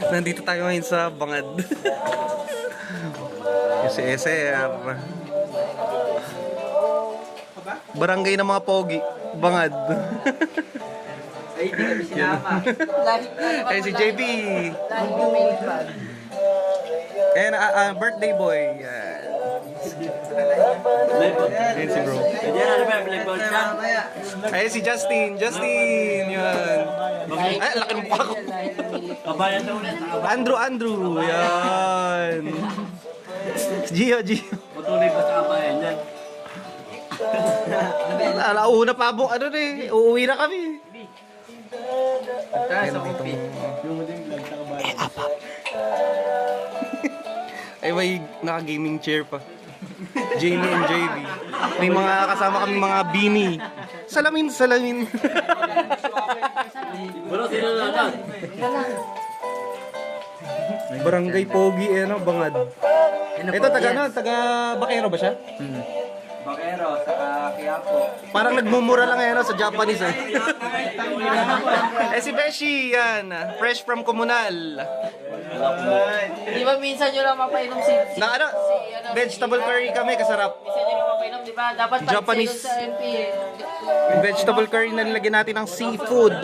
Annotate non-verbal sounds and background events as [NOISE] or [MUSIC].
Nandito tayo ngayon sa Bangad. Yung si SR. Barangay ng mga pogi. Bangad. Ay, hindi kami sinama. Ay si JB. Lahi kami lipan. And ah, ah, birthday boy. Yan. Yan si bro. Diyan ano ba, blackboard siya? Ay si Justin. Justin. Yan. Ay, laki ng mukha ko. Kabayan daw ulit. Andrew, Andrew. Yan. Gio, Gio. Patuloy pa sa kabayan yan. Alauna pa po, ano eh, uuwi na kami. Tara sa kopi. [LAUGHS] Ay, may naka-gaming chair pa. Jamie and JB. May mga kasama kami mga bini. Salamin, salamin. [LAUGHS] Bro, sino na lang? Barangay Pogi, eh, ano, Bangad. Ito, taga, ano, taga Bakero ba siya? Bakero, saka Quiapo. Parang nagmumura lang, eh, ano, sa Japanese, eh. [LAUGHS] eh, si Beshi, yan. Fresh from Komunal. Di ba minsan nyo lang mapainom si... Na, ano, ano, vegetable curry kami, kasarap. Di ba? Dapat Japanese. Sa MP. Vegetable curry na nilagyan natin ng seafood.